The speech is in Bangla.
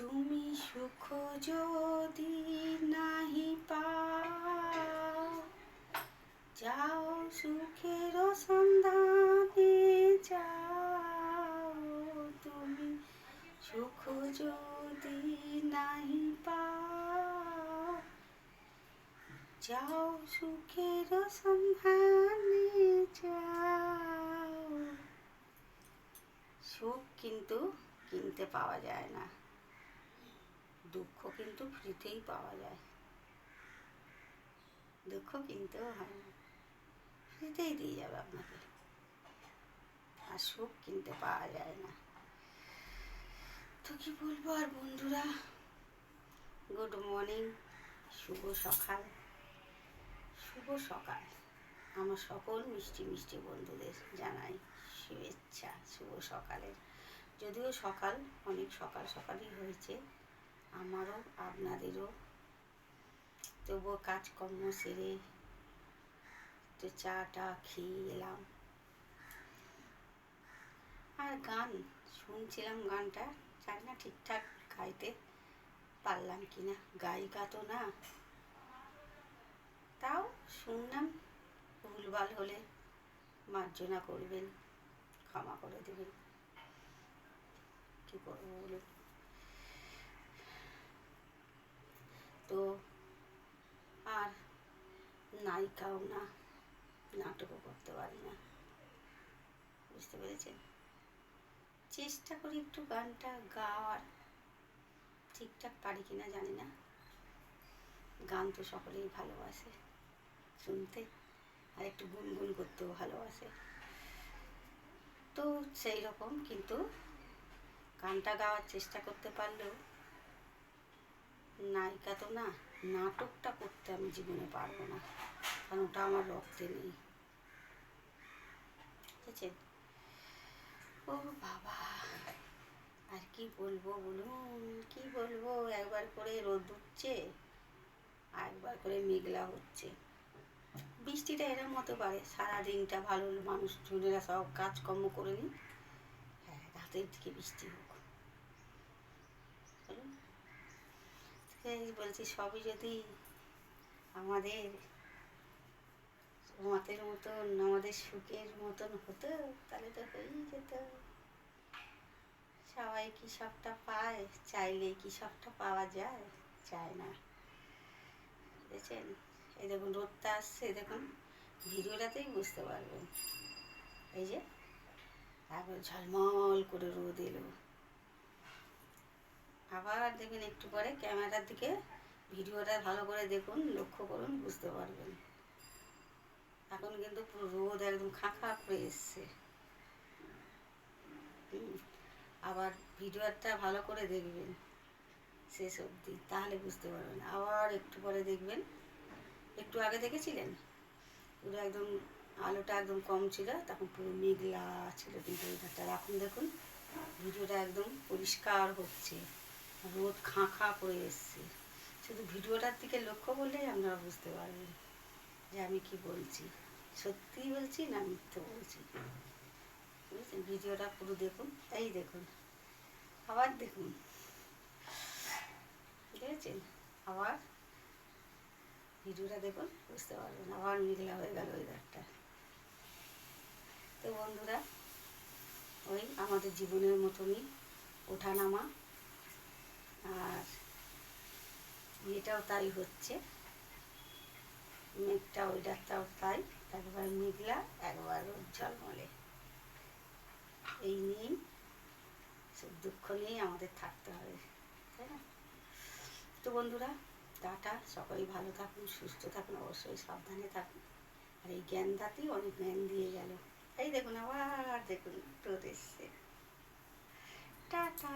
তুমি সুখ যদি নাহি পাও, যাও সুখের সন্ধানে যাও। তুমি সুখ যদি নাহি পাও, যাও সুখের সন্ধানে যাও। সুখ কিন্তু কিনতে পাওয়া যায় না। দুঃখ কিন্তু ফ্রিতেই পাওয়া যায়। দুঃখ কিনতেও হয় না। ফ্রিতেই দিয়ে যাবে আপনাকে। আর সুখ কিনতে পাওয়া যায় না। তো কি বলব আর বন্ধুরা? গুড মর্নিং শুভ সকাল। শুভ সকাল। আমার সকল মিষ্টি মিষ্টি বন্ধুদের জানাই শুভেচ্ছা, শুভ সকালের। যদিও সকাল অনেক সকাল সকালই হয়েছে আমারও, আপনাদেরও। তবুও কাজকর্ম সেরে একটু চা টা খেয়ে এলাম। আর গান, শুনছিলাম গানটা, জানি না ঠিকঠাক গাইতে পারলাম কি না গায়িকা তো না। তাও শুনলাম, ভুলভাল হলে মার্জনা করবেন, ক্ষমা করে দেবেন। কি করব বলুন তো আর নায়িকাও না। নাটকও করতে পারি না। বুঝতে পেরেছেন? চেষ্টা করি একটু গানটা গাওয়ার। ঠিকঠাক পারি কিনা জানি না। গান তো সকলেই ভালোবাসে শুনতে, আর একটু গুনগুন করতেও ভালোবাসে। তো সেই রকম, কিন্তু গানটা গাওয়ার চেষ্টা করতে পারলেও নায়িকা তো না, নাটকটা করতে আমি জীবনে পারব না। কারণ ওটা আমার রক্তে নেই। বুঝেছেন ও বাবা, আর কি বলব বলুন, কি বলব? একবার করে রোদ উঠছে আর একবার করে মেঘলা হচ্ছে। বৃষ্টিটা এরম মতো পারে সারা দিনটা ভালো মানুষ জনেরা সব কাজকর্ম করে নি হ্যাঁ রাতের দিকে বৃষ্টি হোক। বলছি সবই যদি আমাদের মতের মতন, আমাদের সুখের মতন হতো, তাহলে তো হয়েই যেত। সবাই কি সবটা পায়? চাইলে কি সবটা পাওয়া যায়? চায় না। বুঝেছেন? এই দেখুন, রোদটা আসছে দেখুন, ভিডিওটাতেই বুঝতে পারবেন। এই যে, একবার ঝলমল করে রোদ এলো। আবার দেখবেন একটু পরে ক্যামেরার দিকে ভিডিওটা ভালো করে দেখুন, লক্ষ্য করুন, বুঝতে পারবেন। এখন কিন্তু পুরো রোদ একদম খাঁখা করে এসছে। আবার ভিডিওটা ভালো করে দেখবেন, শেষ অবধি, তাহলে বুঝতে পারবেন। আবার একটু পরে দেখবেন। একটু আগে দেখেছিলেন? পুরো একদম আলোটা একদম কম ছিল, তখন পুরো মেঘলা ছিল কিন্তু ওইটা এখন দেখুন, ভিডিওটা একদম পরিষ্কার হচ্ছে। রোদ খাঁ খাঁ করে এসছে। শুধু ভিডিওটার দিকে লক্ষ্য করলেই আপনারা বুঝতে পারবেন যে আমি কি বলছি। সত্যি বলছি না মিথ্যে বলছি? ভিডিওটা পুরো দেখুন। এই দেখুন। আবার দেখুন। বুঝেছেন? আবার ভিডিওটা দেখুন, বুঝতে পারবেন। আবার মেঘলা হয়ে গেল ওয়েদারটা তো বন্ধুরা, ওই আমাদের জীবনের মতনই ওঠানামা। আর ইয়েটাও তাই হচ্ছে। মেঘটা ওয়েদারটাও তাই একবার মেঘলা একবার উজ্জ্বল মলে। এই নিয়েই সুখ দুঃখ নিয়েই আমাদের থাকতে হবে, তাই না? তো বন্ধুরা, টাটা সকলেই ভালো থাকুন, সুস্থ থাকুন, অবশ্যই সাবধানে থাকুন। আর এই জ্ঞানদাতেই অনেক জ্ঞান দিয়ে গেল। এই দেখুন, আবার দেখুন রোদ এসছে টাটা।